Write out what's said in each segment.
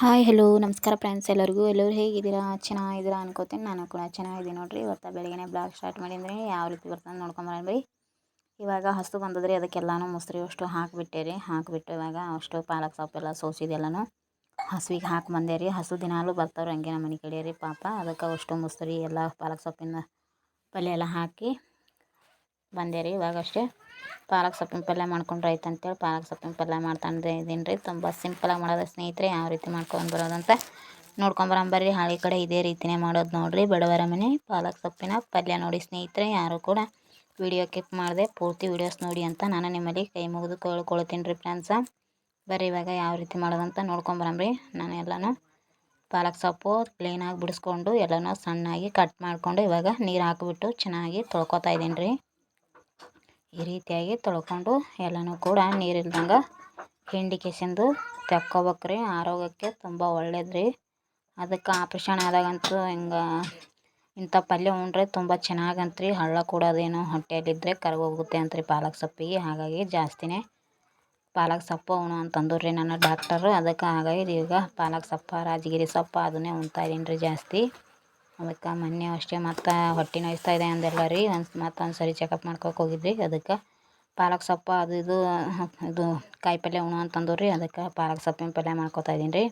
Hi hello ನಮಸ್ಕಾರ friends ಎಲ್ಲರಿಗೂ. ಎಲ್ಲರೂ ಹೇಗಿದ್ದೀರಾ? ಚೆನ್ನಾಗಿದ್ದೀರಾ ಅನ್ಕೋತೀನಿ. ನಾನು ಕೂಡ ಚೆನ್ನಾಗಿದ್ದೀನಿ ನೋಡಿರಿ. ಇವತ್ತು ಬೆಳಗ್ಗೆ ಬ್ಲಾಗ್ ಸ್ಟಾರ್ಟ್ ಮಾಡಿದ್ರೆ ಯಾವ ರೀತಿ ಬರ್ತದೆ ನೋಡ್ಕೊಂಬರೋಣ ಇವಾಗ ಹಸು ಬಂದದ್ರಿ. ಅದಕ್ಕೆಲ್ಲಾನು ಮೊಸರು ಅಷ್ಟು ಹಾಕಿಬಿಟ್ಟೆ ರೀ. ಹಾಕಿಬಿಟ್ಟು ಇವಾಗ ಅಷ್ಟು ಪಾಲಕ್ ಸೊಪ್ಪೆಲ್ಲ ಸೋಸಿದೆಲ್ಲನೂ ಹಸುವಿಗೆ ಹಾಕಿ ಬಂದೆ ರೀ. ಹಸು ದಿನಾಲೂ ಬರ್ತಾವ್ರಿ ಹಂಗೆ ನಮ್ಮ ಮನೆ ಕಡೆ ರೀ ಪಾಪ. ಅದಕ್ಕೆ ಅಷ್ಟು ಮೊಸರಿ ಎಲ್ಲ ಪಾಲಕ್ ಸೊಪ್ಪಿನ ಪಲ್ಯ ಎಲ್ಲ ಹಾಕಿ ಬಂದೆ ರೀ ಇವಾಗ ಅಷ್ಟೇ ಪಾಲಕ್ ಸೊಪ್ಪಿನ ಪಲ್ಯ ಮಾಡ್ಕೊಂಡ್ರೆ ಆಯ್ತು ಅಂತೇಳಿ ಪಾಲಕ್ ಸೊಪ್ಪಿನ ಪಲ್ಯ ಮಾಡ್ತಾನೆ ಇದೀನಿ ರೀ ತುಂಬ ಸಿಂಪಲಾಗಿ ಮಾಡೋದು ಸ್ನೇಹಿತರೆ, ಯಾವ ರೀತಿ ಮಾಡ್ಕೊಂಡು ಬರೋದಂತ ನೋಡ್ಕೊಂಬರಂಬರ್ರಿ ಹಳೆ ಕಡೆ ಇದೇ ರೀತಿನೇ ಮಾಡೋದು ನೋಡಿರಿ. ಬಡವರ ಮನೆ, ಪಾಲಕ್ ಸೊಪ್ಪಿನ ಪಲ್ಯ ನೋಡಿ ಸ್ನೇಹಿತರೆ, ಯಾರು ಕೂಡ ವಿಡಿಯೋ ಕಿಪ್ ಮಾಡಿದೆ, ಪೂರ್ತಿ ವೀಡಿಯೋಸ್ ನೋಡಿ ಅಂತ ನಾನು ನಿಮ್ಮಲ್ಲಿ ಕೈ ಮುಗಿದು ಕೇಳ್ಕೊಳ್ತೀನಿ ರೀ ಫ್ರೆಂಡ್ಸ ಬರ್ರಿ ಇವಾಗ ಯಾವ ರೀತಿ ಮಾಡೋದಂತ ನೋಡ್ಕೊಂಬರಂಬ್ರಿ ನಾನು ಎಲ್ಲನೂ ಪಾಲಕ್ ಸೊಪ್ಪು ಕ್ಲೀನಾಗಿ ಬಿಡಿಸ್ಕೊಂಡು ಎಲ್ಲನೂ ಸಣ್ಣಾಗಿ ಕಟ್ ಮಾಡಿಕೊಂಡು ಇವಾಗ ನೀರು ಹಾಕಿಬಿಟ್ಟು ಚೆನ್ನಾಗಿ ತೊಳ್ಕೊತಾ ಇದ್ದೀನಿ ರೀ ಈ ರೀತಿಯಾಗಿ ತೊಳ್ಕೊಂಡು ಎಲ್ಲನೂ ಕೂಡ ನೀರಿಲ್ದಂಗೆ ಹಿಂಡಿ ಕೆಸಿಂದು ತೆಕ್ಕೋಬೇಕ್ರಿ. ಆರೋಗ್ಯಕ್ಕೆ ತುಂಬ ಒಳ್ಳೇದು ರೀ ಅದಕ್ಕೆ ಆಪ್ರೇಷನ್ ಆದಾಗಂತೂ ಹಿಂಗೆ ಇಂಥ ಪಲ್ಯ ಉಂಡ್ರೆ ತುಂಬ ಚೆನ್ನಾಗಂತ್ರಿ. ಹಳ್ಳ ಕೂಡೋದೇನು ಹೊಟ್ಟೆಯಲ್ಲಿದ್ದರೆ ಕರಗೋಗುತ್ತೆ ಅಂತ್ರಿ ಪಾಲಕ್ ಸೊಪ್ಪಿಗೆ. ಹಾಗಾಗಿ ಜಾಸ್ತಿನೇ ಪಾಲಕ್ ಸೊಪ್ಪು ಉಣು ಅಂತಂದ್ರು ರೀ ನನ್ನ ಡಾಕ್ಟರು. ಅದಕ್ಕೆ ಹಾಗಾಗಿ ಈಗ ಪಾಲಕ್ ಸೊಪ್ಪು, ರಾಜಗಿರಿ ಸೊಪ್ಪು ಅದನ್ನೇ ಉಣ್ತಾ ರೀ ಜಾಸ್ತಿ. ಅದಕ್ಕೆ ಮೊನ್ನೆ ಅಷ್ಟೇ ಮತ್ತೆ ಹೊಟ್ಟೆ ನೋಯ್ತಾ ಇದೆ ಅಂದೆಲ್ಲ ರೀ. ಒಂದು ಮತ್ತೊಂದು ಸರಿ ಚೆಕಪ್ ಮಾಡ್ಕೊಕ್ಕೆ ಹೋಗಿದ್ವಿ. ಅದಕ್ಕೆ ಪಾಲಕ್ ಸೊಪ್ಪು ಅದು ಇದು ಇದು ಕಾಯಿ ಪಲ್ಯ ಉಣ್ಣು ಅಂತಂದು ರೀ. ಅದಕ್ಕೆ ಪಾಲಕ್ ಸೊಪ್ಪಿನ ಪಲ್ಯ ಮಾಡ್ಕೊತಾ ಇದ್ದೀನಿ ರೀ.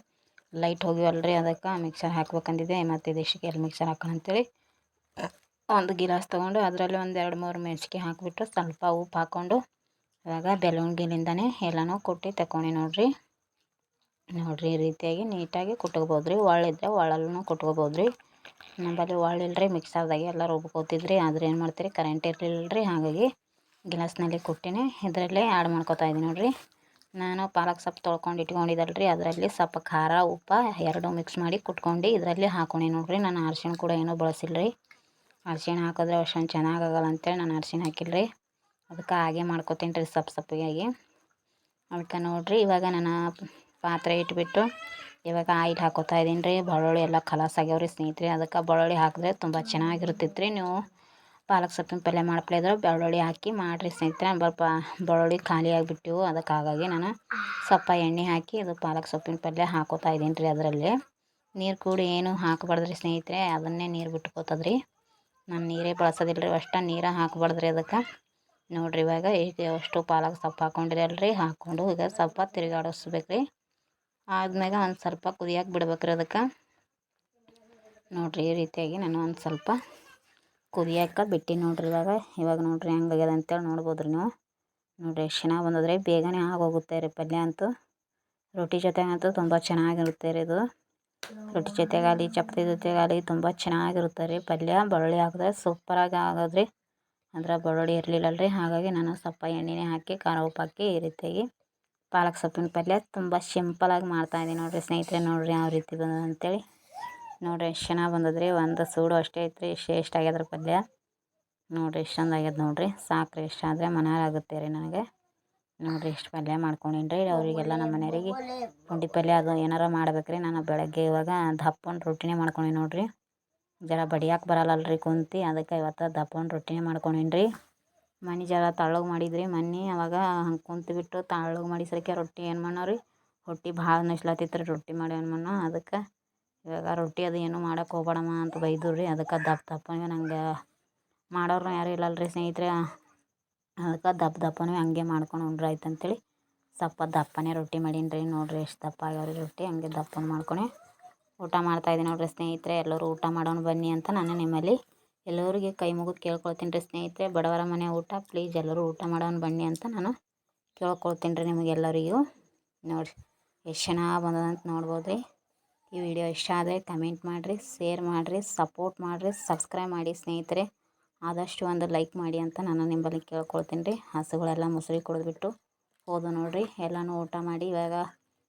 ಲೈಟ್ ಹೋಗಿವಲ್ಲ ರೀ ಅದಕ್ಕೆ. ಮಿಕ್ಸರ್ ಹಾಕ್ಬೇಕಂದಿದ್ದೆ. ಮತ್ತು ಇದಿಷ್ಟಕ್ಕೆ ಎಲ್ಲಿ ಮಿಕ್ಸರ್ ಹಾಕೋಣ ಅಂತೇಳಿ ಒಂದು ಗಿಲಾಸ್ ತೊಗೊಂಡು ಅದರಲ್ಲಿ ಒಂದು ಎರಡು ಮೂರು ಮೆಣಸಿಗೆ ಹಾಕಿಬಿಟ್ಟು ಸ್ವಲ್ಪ ಉಪ್ಪು ಹಾಕ್ಕೊಂಡು ಇವಾಗ ಬೆಳವಣಿಗೆಲಿಂದನೇ ಎಲ್ಲನೂ ಕುಟ್ಟಿ ತಗೊಂಡು ನೋಡಿರಿ. ನೋಡಿರಿ ಈ ರೀತಿಯಾಗಿ ನೀಟಾಗಿ ಕುಟ್ಕೋಬೋದು ರೀ ಒಳ್ಳಿದ್ರೆ ಒಳ್ಳಲ್ಲೂ ಕುಟ್ಕೋಬೋದು ರೀ ನಮ್ಮಲ್ಲಿ ಒಳ್ಳಿಲ್ರಿ ಮಿಕ್ಸರ್ದಾಗೆ ಎಲ್ಲ ರುಬ್ಕೋತಿದ್ರಿ ಆದ್ರೆ ಏನು ಮಾಡ್ತೀರಿ ಕರೆಂಟ್ ಇರಲಿಲ್ಲ ರೀ ಹಾಗಾಗಿ ಗ್ಲಾಸ್ನಲ್ಲಿ ಕೊಟ್ಟಿನಿ. ಇದರಲ್ಲೇ ಆ್ಯಡ್ ಮಾಡ್ಕೊತಾ ಇದ್ದೀನಿ ನೋಡಿರಿ. ನಾನು ಪಾಲಕ್ ಸೊಪ್ಪು ತೊಳ್ಕೊಂಡು ಇಟ್ಕೊಂಡಿದ್ದಲ್ರಿ, ಅದರಲ್ಲಿ ಸ್ವಲ್ಪ ಖಾರ, ಉಪ್ಪು ಎರಡು ಮಿಕ್ಸ್ ಮಾಡಿ ಕುಟ್ಕೊಂಡು ಇದರಲ್ಲಿ ಹಾಕೊಂಡಿ ನೋಡಿರಿ. ನಾನು ಅರ್ಶಿಣ ಕೂಡ ಏನೂ ಬಳಸಿಲ್ಲ ರೀ ಅರ್ಶಿಣ ಹಾಕಿದ್ರೆ ಅಷ್ಟೊಂದು ಚೆನ್ನಾಗಾಗಲ್ಲ ಅಂತೇಳಿ ನಾನು ಅರ್ಶಿಣ ಹಾಕಿಲ್ಲ ರೀ ಅದಕ್ಕೆ ಹಾಗೆ ಮಾಡ್ಕೊತೀನಿ ರೀ ಸೊಪ್ಪು ಸೊಪ್ಪಿಗಾಗಿ. ಅದಕ್ಕೆ ನೋಡಿರಿ, ಇವಾಗ ನಾನು ಪಾತ್ರೆ ಇಟ್ಬಿಟ್ಟು ಇವಾಗ ಆಯಿಲ್ ಹಾಕೋತಾ ಇದ್ದೀನಿ ರೀ. ಬೆಳ್ಳುಳ್ಳಿ ಎಲ್ಲ ಖಲಾಸ್ ಆಗ್ಯಾವ ಸ್ನೇಹಿತರೆ. ಅದಕ್ಕೆ ಬೆಳ್ಳುಳ್ಳಿ ಹಾಕಿದ್ರೆ ತುಂಬ ಚೆನ್ನಾಗಿರ್ತೈತೆ ರೀ ನೀವು ಪಾಲಕ್ ಸೊಪ್ಪಿನ ಪಲ್ಯ ಮಾಡ್ಪ್ಲಿದ್ರೆ ಬೆಳ್ಳುಳ್ಳಿ ಹಾಕಿ ಮಾಡಿರಿ ಸ್ನೇಹಿತರೆ. ಸ್ವಲ್ಪ ಬೆಳ್ಳುಳ್ಳಿ ಖಾಲಿ ಆಗಿಬಿಟ್ಟಿವು. ಅದಕ್ಕೆ ಹಾಗಾಗಿ ನಾನು ಸ್ವಲ್ಪ ಎಣ್ಣೆ ಹಾಕಿ ಇದು ಪಾಲಕ್ ಸೊಪ್ಪಿನ ಪಲ್ಯ ಹಾಕೋತಾ ಇದ್ದೀನಿ ರೀ ಅದರಲ್ಲಿ. ನೀರು ಕೂಡ ಏನು ಹಾಕಬಾರ್ದ್ರಿ ಸ್ನೇಹಿತರೆ. ಅದನ್ನೇ ನೀರು ಬಿಟ್ಕೋತದ್ರಿ. ನಾನು ನೀರೇ ಬಳಸೋದಿಲ್ಲ ರೀ. ಅಷ್ಟು ನೀರು ಹಾಕಬಾರ್ದ್ರಿ ಅದಕ್ಕೆ. ನೋಡಿರಿ ಇವಾಗ ಈಗ ಅಷ್ಟು ಪಾಲಕ್ ಸೊಪ್ಪು ಹಾಕೊಂಡಿರಲ್ರಿ. ಹಾಕ್ಕೊಂಡು ಈಗ ಸ್ವಲ್ಪ ತಿರುಗಾಡಿಸ್ಬೇಕು ರೀ ಆದ್ಮ್ಯಾಗ ಒಂದು ಸ್ವಲ್ಪ ಕುದಿಯಕ್ಕೆ ಬಿಡ್ಬೇಕ್ರಿ ಅದಕ್ಕೆ. ನೋಡಿರಿ ಈ ರೀತಿಯಾಗಿ ನಾನು ಒಂದು ಸ್ವಲ್ಪ ಕುದಿಯಕ್ಕೆ ಬಿಟ್ಟು ನೋಡಿರಿ ಇವಾಗ. ಇವಾಗ ನೋಡಿರಿ ಹೆಂಗಾಗ್ಯದ ಅಂತೇಳಿ ನೋಡ್ಬೋದು ರೀ ನೀವು. ನೋಡಿರಿ ಎಷ್ಟು ಚೆನ್ನಾಗಿ ಬಂದದ್ರಿ. ಬೇಗನೆ ಆಗೋಗುತ್ತೆ ರೀ ಪಲ್ಯ ಅಂತೂ. ರೊಟ್ಟಿ ಜೊತೆಗಂತೂ ತುಂಬ ಚೆನ್ನಾಗಿರುತ್ತೆ ರೀ ಇದು. ರೊಟ್ಟಿ ಜೊತೆಗಾಲಿ ಚಪಾತಿ ಜೊತೆಗಾಲಿ ತುಂಬ ಚೆನ್ನಾಗಿರುತ್ತೆ ರೀ ಪಲ್ಯ. ಬೆಳ್ಳುಳ್ಳಿ ಹಾಕಿದ್ರೆ ಸೂಪರಾಗಿ ಆಗೋದ್ರಿ. ಅಂದ್ರೆ ಬೆಳ್ಳುಳ್ಳಿ ಇರಲಿಲ್ಲಲ್ರಿ. ಹಾಗಾಗಿ ನಾನು ಸ್ವಲ್ಪ ಎಣ್ಣೆನೇ ಹಾಕಿ, ಖಾರ ಉಪ್ಪು ಹಾಕಿ ಈ ರೀತಿಯಾಗಿ ಪಾಲಕ್ ಸೊಪ್ಪಿನ ಪಲ್ಯ ತುಂಬ ಸಿಂಪಲಾಗಿ ಮಾಡ್ತಾಯಿದ್ದೀನಿ ನೋಡಿರಿ ಸ್ನೇಹಿತರೆ, ನೋಡಿರಿ ಯಾವ ರೀತಿ ಬಂದದ ಅಂತೇಳಿ. ನೋಡಿರಿ ಎಷ್ಟು ಚೆನ್ನಾಗಿ ಬಂದದ್ರಿ, ಒಂದು ಸೂಡು ಅಷ್ಟೇ ಐತ್ರಿ, ಎಷ್ಟು ಎಷ್ಟು ಆಗ್ಯದ್ರ ಪಲ್ಯ. ನೋಡಿರಿ ಎಷ್ಟು ಚಂದ ಆಗ್ಯದ ನೋಡಿರಿ, ಸಾಕ್ರಿ ಎಷ್ಟು ಆದರೆ ಆಗುತ್ತೆ ರೀ ನನಗೆ. ನೋಡಿರಿ ಎಷ್ಟು ಪಲ್ಯ ಮಾಡ್ಕೊಂಡಿನ್ರಿ, ಅವರಿಗೆಲ್ಲ ನಮ್ಮ ಮನೆಯವರಿಗೆ ಪುಂಡಿ ಪಲ್ಯ ಅದು ಏನಾರ ಮಾಡ್ಬೇಕ್ರಿ. ನಾನು ಬೆಳಗ್ಗೆ ಇವಾಗ ದಪ್ಪನ ರೊಟ್ಟಿನೇ ಮಾಡ್ಕೊಂಡಿ ನೋಡಿರಿ. ಜರ ಬಡಿಯಾಕೆ ಬರಲ್ಲಲ್ರಿ ಕುಂತು, ಅದಕ್ಕೆ ಇವತ್ತು ದಪ್ಪನ ರೊಟ್ಟಿನೇ ಮಾಡ್ಕೊಂಡೀನಿ ರೀ ಮನೆ ಜರ ತಳ್ಳಗೆ ಮಾಡಿದ್ರಿ, ಮೊನ್ನೆ ಅವಾಗ ಹಂಗೆ ಕುಂತು ಬಿಟ್ಟು ತಳ್ಳಗೆ ಮಾಡಿ ಸರಿಕೆ ರೊಟ್ಟಿ ಏನು ಮಾಡೋರಿ ರೊಟ್ಟಿ ಭಾಳ ನಸ್ಲತ್ತಿತ್ತು ರೀ ರೊಟ್ಟಿ ಮಾಡಿ ಮನ ಅದಕ್ಕೆ ಇವಾಗ ರೊಟ್ಟಿ ಅದು ಏನೂ ಮಾಡೋಕೆ ಹೋಗ್ಬೇಡಮ್ಮ ಅಂತ ಬೈದರು ರೀ ಅದಕ್ಕೆ ದಪ್ಪ ದಪ್ಪಗೆ ನಂಗೆ ಮಾಡೋರು ಯಾರೂ ರೀ ಸ್ನೇಹಿತರೆ. ಅದಕ್ಕೆ ದಪ್ಪ ದಪ್ಪನೇ ಹಂಗೆ ಮಾಡ್ಕೊಂಡು ಉಂಡ್ರೆ ಆಯ್ತು ಅಂತೇಳಿ ಸ್ವಲ್ಪ ದಪ್ಪನೇ ರೊಟ್ಟಿ ಮಾಡೀನಿ ರೀ ನೋಡಿರಿ ಎಷ್ಟು ದಪ್ಪ ಆಗ್ಯಾವ ರೀ ರೊಟ್ಟಿ, ಹಂಗೆ ದಪ್ಪನ ಮಾಡ್ಕೊಂಡೆ ಊಟ ಮಾಡ್ತಾಯಿದ್ದೀನಿ ನೋಡಿರಿ ಸ್ನೇಹಿತರೆ, ಎಲ್ಲರೂ ಊಟ ಮಾಡೋಣ ಬನ್ನಿ ಅಂತ ನಾನು ನಿಮ್ಮಲ್ಲಿ ಎಲ್ಲರಿಗೆ ಕೈ ಮುಗಿದು ಕೇಳ್ಕೊಳ್ತೀನಿ ರೀ ಸ್ನೇಹಿತರೆ. ಬಡವರ ಮನೆ ಊಟ ಪ್ಲೀಸ್ ಎಲ್ಲರೂ ಊಟ ಮಾಡೋಣ ಬನ್ನಿ ಅಂತ ನಾನು ಕೇಳ್ಕೊಳ್ತೀನಿ ರೀ ನಿಮಗೆಲ್ಲರಿಗೂ ನೋಡಿ ಎಷ್ಟು ಚೆನ್ನಾಗಿ ಬಂದದಂತ ನೋಡ್ಬೋದು ರೀ. ಈ ವಿಡಿಯೋ ಇಷ್ಟ ಆದರೆ ಕಮೆಂಟ್ ಮಾಡಿರಿ ಶೇರ್ ಮಾಡಿರಿ ಸಪೋರ್ಟ್ ಮಾಡಿರಿ ಸಬ್ಸ್ಕ್ರೈಬ್ ಮಾಡಿ ಸ್ನೇಹಿತರೆ. ಆದಷ್ಟು ಒಂದು ಲೈಕ್ ಮಾಡಿ ಅಂತ ನಾನು ನಿಮ್ಮಲ್ಲಿ ಕೇಳ್ಕೊಳ್ತೀನಿ ರೀ. ಹಸುಗಳೆಲ್ಲ ಮೊಸರು ಕುಡಿದ್ಬಿಟ್ಟು ಹೋದು ನೋಡಿರಿ. ಎಲ್ಲನೂ ಊಟ ಮಾಡಿ ಇವಾಗ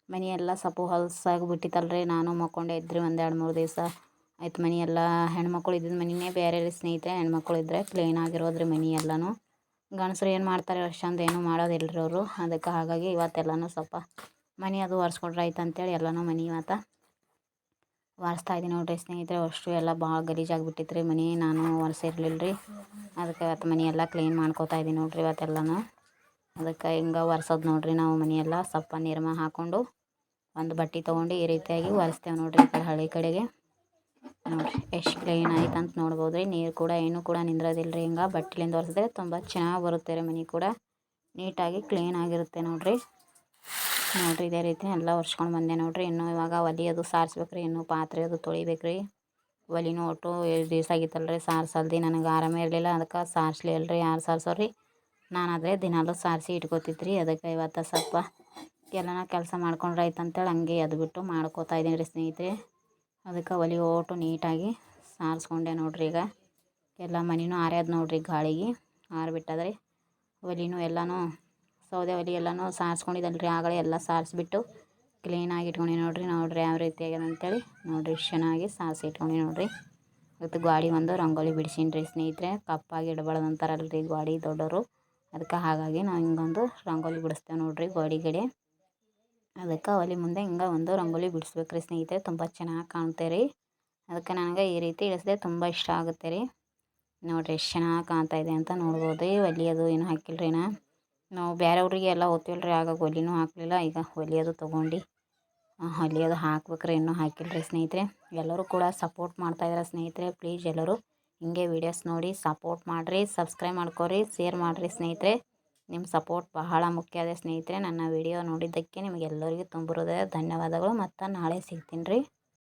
ಮನೆಯೆಲ್ಲ ಸಪು ಹೊಲಸಾಗಿ ಬಿಟ್ಟಿತ್ತಲ್ರಿ. ನಾನು ಮಕ್ಕೊಂಡೆ ಇದ್ರಿ ಒಂದು ಎರಡು ಮೂರು ದಿವಸ. ಆಯ್ತು ಮನೆ ಎಲ್ಲ ಹೆಣ್ಮಕ್ಳು ಇದ್ದಿದ್ದ ಮನೆಯೇ ಬೇರೆ ರೀ ಸ್ನೇಹಿತರೆ. ಹೆಣ್ಮಕ್ಳು ಇದ್ದರೆ ಕ್ಲೀನ್ ಆಗಿರೋದ್ರಿ ಮನೆ ಎಲ್ಲನೂ. ಗಂಡಸ್ರು ಏನು ಮಾಡ್ತಾರೆ ಅಷ್ಟೊಂದು ಏನೂ ಮಾಡೋದಿಲ್ಲ ಅವರು. ಅದಕ್ಕೆ ಹಾಗಾಗಿ ಇವತ್ತೆಲ್ಲನೂ ಸ್ವಲ್ಪ ಮನೆ ಅದು ಒರೆಸ್ಕೊಂಡ್ರೆ ಆಯ್ತು ಅಂತೇಳಿ ಎಲ್ಲನೂ ಮನೆ ಇವತ್ತು ಒರೆಸ್ತಾ ಇದ್ದೀನಿ ನೋಡ್ರಿ ಸ್ನೇಹಿತರೆ. ಅಷ್ಟು ಎಲ್ಲ ಭಾಳ ಗಲೀಜಾಗಿಬಿಟ್ಟಿತ್ತು ರೀ ಮನೆ. ನಾನು ಒರೆಸಿರ್ಲಿಲ್ಲ ರೀ ಅದಕ್ಕೆ ಇವತ್ತು ಮನೆ ಎಲ್ಲ ಕ್ಲೀನ್ ಮಾಡ್ಕೋತಾ ಇದ್ದೀನಿ ನೋಡ್ರಿ ಇವತ್ತೆಲ್ಲನೂ. ಅದಕ್ಕೆ ಹಿಂಗೆ ಒರೆಸೋದು ನೋಡ್ರಿ ನಾವು ಮನೆಯೆಲ್ಲ ಸ್ವಲ್ಪ ನಿರ್ಮ ಹಾಕ್ಕೊಂಡು ಒಂದು ಬಟ್ಟೆ ತೊಗೊಂಡು ಈ ರೀತಿಯಾಗಿ ಒರೆಸ್ತೇವೆ ನೋಡಿರಿ ಕಡೆ ಹಳ್ಳಿ ಕಡೆಗೆ. ನೋಡಿರಿ ಎಷ್ಟು ಕ್ಲೀನ್ ಆಯ್ತು ಅಂತ ನೋಡ್ಬೋದು ರೀ ನೀರು ಕೂಡ ಏನು ಕೂಡ ನಿಂದ್ರೋದಿಲ್ಲ ರೀ ಹಿಂಗೆ ಬಟ್ಟಲಿಂದ ಒರೆಸಿದ್ರೆ ತುಂಬ ಚೆನ್ನಾಗಿ ಬರುತ್ತೆ ರೀ ಮನೆ ಕೂಡ. ನೀಟಾಗಿ ಕ್ಲೀನ್ ಆಗಿರುತ್ತೆ ನೋಡಿರಿ. ನೋಡಿರಿ, ಇದೇ ರೀತಿ ಎಲ್ಲ ಒರ್ಸ್ಕೊಂಡು ಬಂದೆ ನೋಡಿರಿ. ಇನ್ನೂ ಇವಾಗ ಒಲೆ ಅದು ಸಾರಿಸ್ಬೇಕು ರೀ ಇನ್ನೂ ಪಾತ್ರೆ ಅದು ತೊಳಿಬೇಕು ರೀ ಒಲಿನೂ ಒಟ್ಟು ಎರಡು ದಿವಸ ಆಗಿತ್ತಲ್ಲ ರೀ ಸಾರ್ಸಲ್ದು. ನನಗೆ ಆರಾಮ ಇರಲಿಲ್ಲ, ಅದಕ್ಕೆ ಸಾರಿಸ್ಲಿಲ್ಲ ರೀ ಯಾರು ಸಾರಿಸೋರಿ ನಾನಾದರೆ ದಿನಾಲು ಸಾರಿಸಿ ಇಟ್ಕೋತಿದ್ರಿ. ಅದಕ್ಕೆ ಇವತ್ತು ಸ್ವಲ್ಪ ಎಲ್ಲನ ಕೆಲಸ ಮಾಡ್ಕೊಂಡ್ರೆ ಆಯ್ತು ಅಂತೇಳಿ ಹಂಗೆ ಅದು ಬಿಟ್ಟು ಮಾಡ್ಕೋತಾ ಇದ್ದೀನಿ ರೀ ಸ್ನೇಹಿತರೆ. ಅದಕ್ಕೆ ಒಲೆ ಓಟು ನೀಟಾಗಿ ಸಾರಿಸ್ಕೊಂಡೆ ನೋಡ್ರಿ ಈಗ. ಎಲ್ಲ ಮನೆಯೂ ಆರ್ಯದ ನೋಡ್ರಿ ಗಾಳಿಗೆ. ಆರಿಬಿಟ್ಟದ್ರಿ ಒಲೆನೂ ಎಲ್ಲನೂ, ಸೌದೆ ಒಲೆ ಎಲ್ಲನೂ ಸಾರಿಸ್ಕೊಂಡಿದ್ದಲ್ಲ ರೀ ಆಗಲೇ ಎಲ್ಲ ಸಾರಿಸ್ಬಿಟ್ಟು ಕ್ಲೀನಾಗಿ ಇಟ್ಕೊಂಡು ನೋಡ್ರಿ. ನೋಡ್ರಿ ಯಾವ ರೀತಿ ಆಗ್ಯದ ಅಂತೇಳಿ. ನೋಡ್ರಿ ಚೆನ್ನಾಗಿ ಸಾರಿಸಿ ಇಟ್ಕೊಂಡು ನೋಡ್ರಿ. ಇವತ್ತು ಗಾಡಿ ಒಂದು ರಂಗೋಲಿ ಬಿಡ್ಸೀನಿ ಸ್ನೇಹಿತರೆ. ಕಪ್ಪಾಗಿ ಇಡಬಾರ್ದು ಅಂತಾರಲ್ಲ ರೀ ಗಾಡಿ ದೊಡ್ಡವರು ಅದಕ್ಕೆ ಹಾಗಾಗಿ ನಾವು ಹಿಂಗೊಂದು ರಂಗೋಲಿ ಬಿಡಿಸ್ತೇವೆ ನೋಡ್ರಿ ಗೋಡಿ. ಅದಕ್ಕೆ ಒಲೆ ಮುಂದೆ ಹಿಂಗೆ ಒಂದು ರಂಗೋಲಿ ಬಿಡಿಸ್ಬೇಕು ರೀ ಸ್ನೇಹಿತರೆ, ತುಂಬ ಚೆನ್ನಾಗಿ ಕಾಣುತ್ತೆ ರೀ. ಅದಕ್ಕೆ ನನಗೆ ಈ ರೀತಿ ಇಳಿಸಿದೆ ತುಂಬ ಇಷ್ಟ ಆಗುತ್ತೆ ರೀ. ನೋಡಿರಿ ಎಷ್ಟು ಚೆನ್ನಾಗಿ ಕಾಣ್ತಾ ಇದೆ ಅಂತ ನೋಡ್ಬೋದು ರೀ ಏನು ಹಾಕಿಲ್ಲ ರೀ ನಾ. ನಾವು ಬೇರೆಯವ್ರಿಗೆ ಎಲ್ಲ ಓದ್ತೀವಲ್ಲ ರೀ ಆಗ ಒಲೆನೂ ಹಾಕಲಿಲ್ಲ, ಈಗ ಒಲೆ ಅದು ತೊಗೊಂಡು ಅದು ಹಾಕ್ಬೇಕ್ರಿ, ಇನ್ನೂ ಹಾಕಿಲ್ಲ ರೀ ಸ್ನೇಹಿತರೆ. ಎಲ್ಲರೂ ಕೂಡ ಸಪೋರ್ಟ್ ಮಾಡ್ತಾಯಿದ್ದಾರೆ ಸ್ನೇಹಿತರೆ ಪ್ಲೀಸ್ ಎಲ್ಲರೂ ಹಿಂಗೆ ವೀಡಿಯೋಸ್ ನೋಡಿ ಸಪೋರ್ಟ್ ಮಾಡಿರಿ ಸಬ್ಸ್ಕ್ರೈಬ್ ಮಾಡ್ಕೊರಿ ಶೇರ್ ಮಾಡಿರಿ ಸ್ನೇಹಿತರೆ. ನಿಮ್ಮ ಸಪೋರ್ಟ್ ಬಹಳ ಮುಖ್ಯ ಅದ ಸ್ನೇಹಿತರೆ. ನನ್ನ ವಿಡಿಯೋ ನೋಡಿದ್ದಕ್ಕೆ ನಿಮಗೆಲ್ಲರಿಗೂ ತುಂಬ ಹೃದಯ ಧನ್ಯವಾದಗಳು. ಮತ್ತು ನಾಳೆ ಸಿಗ್ತೀನಿ ರೀ.